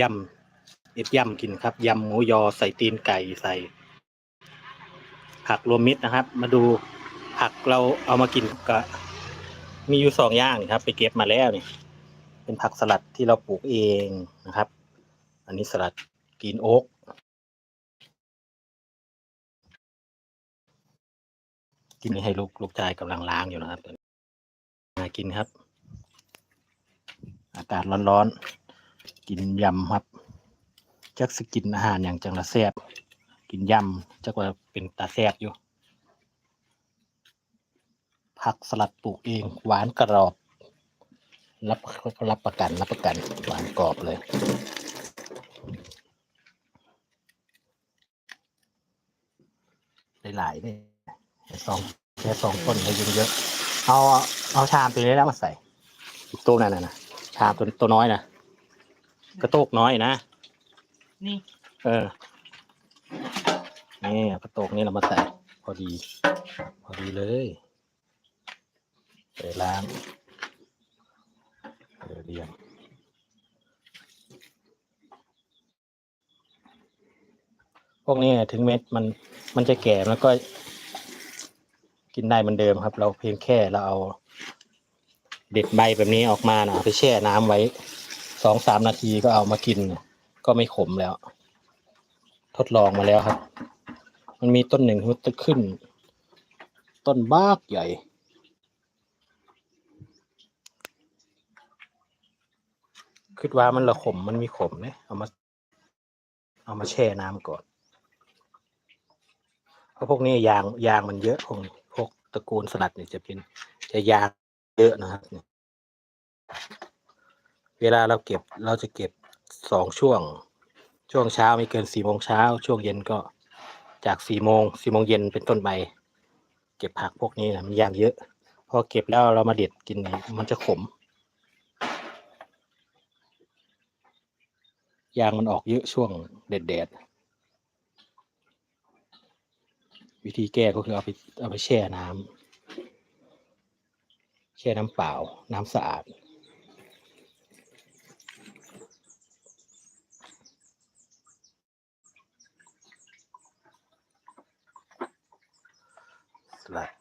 ยำเอ็ดยำกินครับยำหมูยอใส่ตีนไก่ใส่ ผักรวมมิตรนะครับ มาดูผักเราเอามากินก็ มีอยู่สองอย่างนี่ครับ ไปเก็บมาแล้วนี่เป็นผักสลัดที่เราปลูกเองนะครับ อันนี้สลัดกรีนโอ๊กกินให้ลูกลูกชายกำลังล้างอยู่นะครับมากินครับ อากาศร้อนๆ กินยำครับจักสกินอาหารอย่างจังละแซบกินยำจักว่าเป็นตาแซบอยู่ผักสลัดปลูกเองหวานกรอบ รับรับประกันรับประกันหวานกรอบเลยหลายๆเลยสองแค่สองต้นเลยเยอะๆเอาเอาชามตัวนี้แล้วมาใส่ตัวนั่นนะชามตัวตัวน้อยนะ กระโตกน้อยนะ นี่ เออ นี่กระโตกนี่เรามาใส่พอดี พอดีเลยเดี๋ยวล้างเดี๋ยวเรียงพวกนี้ถึงเม็ดมันมันจะแก่แล้วก็กินได้เหมือนเดิมครับ เราเพียงแค่เราเอาเด็ดใบแบบนี้ออกมานะเอาไปแช่น้ำไว้ สองสามนาทีก็เอามากิน ก็ไม่ขมแล้ว ทดลองมาแล้วครับ มันมีต้นหนึ่งที่จะขึ้น ต้นบ้ากใหญ่ คิดว่ามันละขมมันมีขมเนี่ยเอามาเอามาแช่น้ำก่อน เพราะพวกนี้ยางยางมันเยอะพวกพวกตระกูลสลัดเนี่ยจะเป็นจะยางเยอะนะครับเนี่ย เวลาเราเก็บเราจะเก็บสองช่วง ช่วงเช้าไม่เกินสี่โมงเช้า ช่วงเย็นก็จากสี่โมงสี่โมงเย็นเป็นต้นไปเก็บผักพวกนี้นะมันยางเยอะ พอเก็บแล้วเรามาเด็ดกินมันจะขมยางมันออกเยอะช่วงเด็ดแดดวิธีแก้ก็คือเอาไปเอาไปแช่น้ำแช่น้ำเปล่า น้ำสะอาด สลัดเออ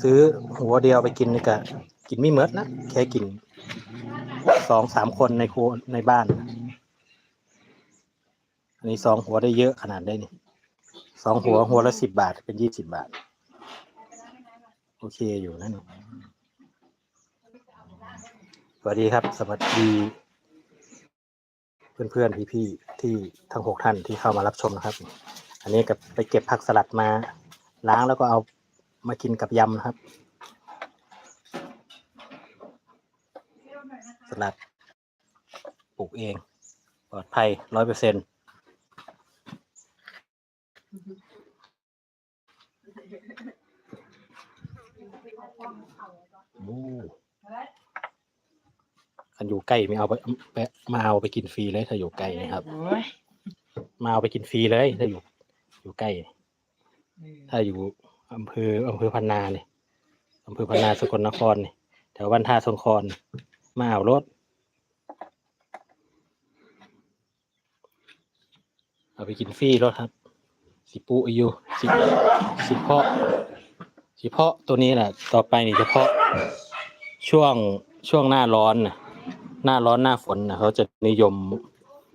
ซื้อหัวเดียวไปกินนี่ก็กินไม่เมดนะแค่กินสองสามคนในครัวในบ้าน อันนี้สองหัวได้เยอะขนาดได้นี่สองหัวหัวละสิบบาทเป็นยี่สิบบาท โอเคอยู่นั่นสวัสดีครับ สวัสดีเพื่อนๆพี่ๆที่ทั้งหกท่านที่เข้ามารับชมนะครับ อันนี้กับไปเก็บผักสลัดมา ล้างแล้วก็เอามากินกับยำนะครับ สลัดปลูกเอง ปลอดภัยร้อยเปอร์เซ็นต์คันอยู่ใกล้ไม่เอาไปไปมาเอาไปกินฟรีเลยถ้าอยู่ใกล้นะครับโอ้ยมาเอาไปกินฟรีเลยถ้าอยู่อยู่ใกล้ ถ้าอยู่อำเภออำเภอพันนาเนี่ยอำเภอพันนาสกลนครเนี่ยแถวบ้านท่าสงครมาเอารถเอาไปกินฟรีรถครับ สิปุอายู่สิสิเพาะสิเพาะตัวนี้แหละต่อไปนี่เฉพาะช่วงช่วงหน้าร้อนนะหน้าร้อนหน้าฝนนะเขาจะนิยม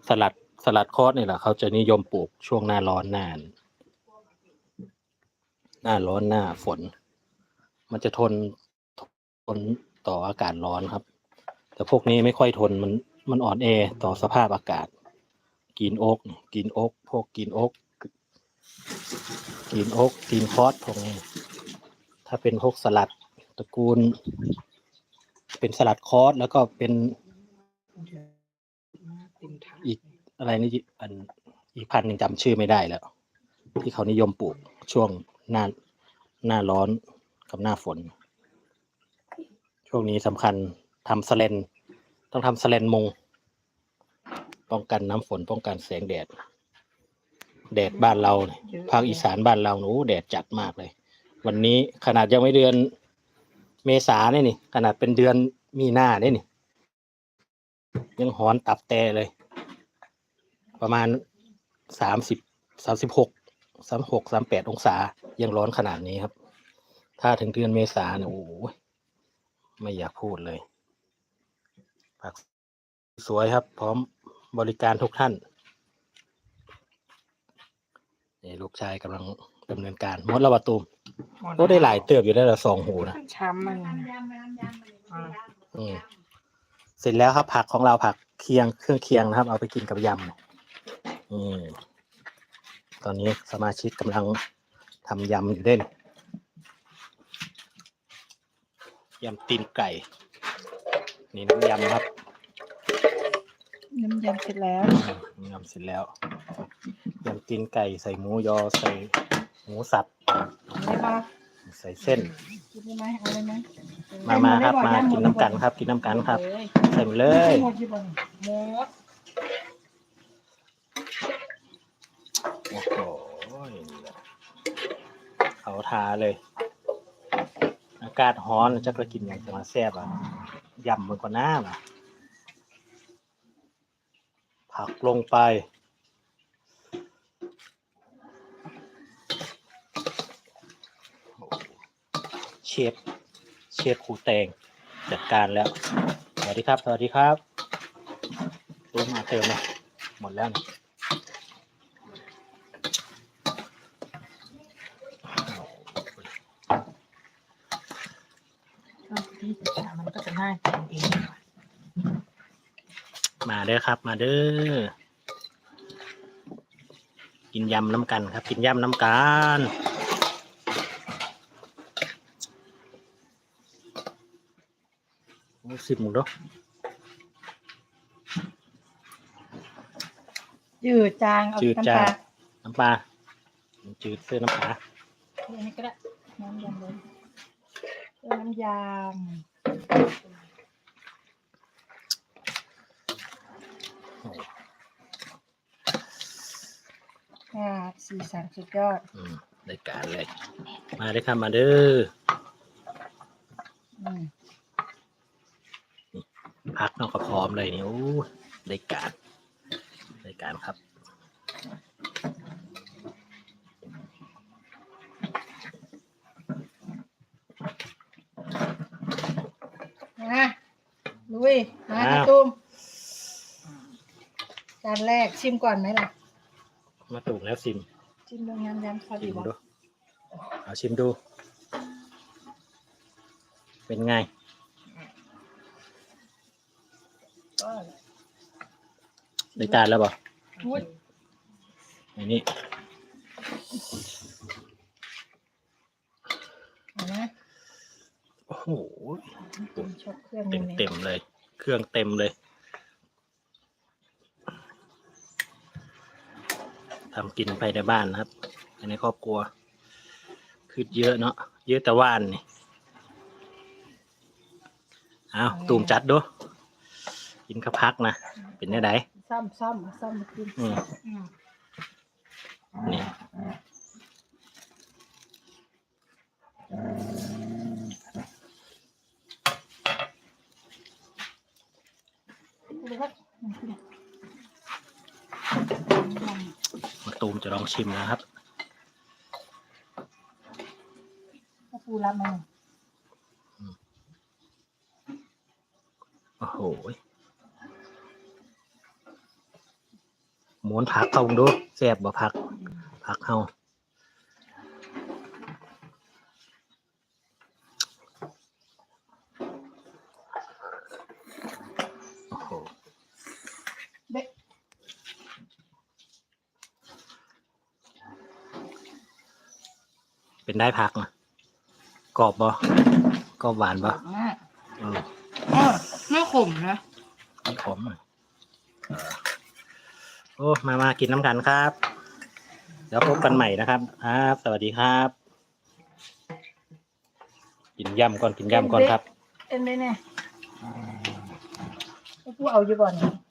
สลัดสลัดคอสเนี่ยแหละเขาจะนิยมปลูกช่วงหน้าร้อนน้า หน้าร้อนหน้าฝน มันจะทนทนต่ออากาศร้อนครับ แต่พวกนี้ไม่ค่อยทนมันมันอ่อนแอต่อสภาพอากาศ กินโอ๊กกินโอ๊กพวกกินโอ๊กกินโอ๊กกินคอสพวกนี้ ถ้าเป็นพวกสลัดตระกูล เป็นสลัดคอสแล้วก็เป็นอีกอะไรนี่อันอีกพันธุ์หนึ่งจำชื่อไม่ได้แล้ว ที่เขานิยมปลูกช่วง หน้าหน้าร้อนกับหน้าฝน ช่วงนี้สำคัญทำสเลนต้องทำสเลนมงป้องกันน้ำฝนป้องกันแสงแดด แดดบ้านเราเนี่ยภาคอีสานบ้านเราหนูแดดจัดมากเลย วันนี้ขนาดยังไม่เดือนเมษาเนี่ยนี่ ขนาดเป็นเดือนมีนาเนี่ยนี่ ยังหอนตับแต่เลย ประมาณสามสิบสามสิบหก สามหกสามแปดองศายังร้อนขนาดนี้ครับ ถ้าถึงเดือนเมษาเนี่ยโอ้โหไม่อยากพูดเลยผักสวยครับ พร้อมบริการทุกท่านนี่ลูกชายกำลังดำเนินการมดระบาตูมก็ได้หลายเติบอยู่ได้ละสองหูนะช้ำมันอืมเสร็จแล้วครับผักของเราผักเคียงเครื่องเคียงนะครับ เอาไปกินกับยำเนี่ยอืม ตอนนี้สมาชิกกำลังทำยำอยู่เด่นยำตีนไก่ นี่น้ำยำครับ น้ำยำเสร็จแล้วอืมยำเสร็จแล้วยำตีนไก่ใส่หมูยอใส่หมูสับได้ปะใส่เส้นกินได้ไหมเอาเลยไหมมามาครับมากินน้ำกันครับ กินน้ำกันครับ ใส่หมดเลยหมดอยู่บ่นหมด โอ้โหเขา ทาเลย อากาศร้อนจะก็กินอย่างจะมาแซ่บอะยำมันก็น่าอะผักลงไป เชฟเชฟครูแตงจัดการแล้ว สวัสดีครับ สวัสดีครับรู้มาเติมเลยหมดแล้วนี่เอาที่อะมันก็จะง่ายกินเอง มาเด้อครับ มาเด้อ กินยำน้ำกันครับ กินยำน้ำกันโอ้สิบหมูเด้อจืดจางเอาจืดน้ำจ้าปลาน้ำปลาจืดเสื้อน้ำปลาอันนี้ก็ได้น้ำยำเลยเอาน้ำยำ อ่าสีสันสุดยอด อืมได้การเลย มาเด้อครับมาเด้ออืมพักเนอกก็พร้อมเลยนี่โอ้ได้การได้การครับมาลุยมาอ้าวพี่ตุ้ม จานแรกชิมก่อนไหมล่ะ มาถูกแล้วซิมชิมดูยำยำพอดีชิมบ่ดูเอาชิมดู เป็นไง ก็ได้การแล้วบ่อุ้ยอันนี้เอานะโอ้โหตุ้มชอบเครื่องเต็นี้มเลยเต็มเลย เครื่องเต็มเลย ทำกินไปในบ้านนะครับภายในครอบครัวคือเยอะเนาะเยอะแต่ว่านนี่เอาตูมจัดดูกินข้าวพักนะเป็นยังไงซ้ำซ้ำซ้ำมากินอืมอืมนี่ ดูครับมันกิน มาตูมจะ ลองชิมนะครับข้าวปูรับมาโอ้โหหมุนผักเข้าดูแซ่บบ่ผักผักเฮาโอ้โห เด็ก เป็นได้ผักนะกรอบบ่กรอบหวานบ่มากเอออ๋อไม่ขมนะขมอะเออโอ้มามากินน้ำกันครับ เดี๋ยวพบกันใหม่นะครับครับ สวัสดีครับ กินยำก่อนกินยำก่อนครับ เป็นไหมเนี่ยข้าวปูเอาอยู่บ่อน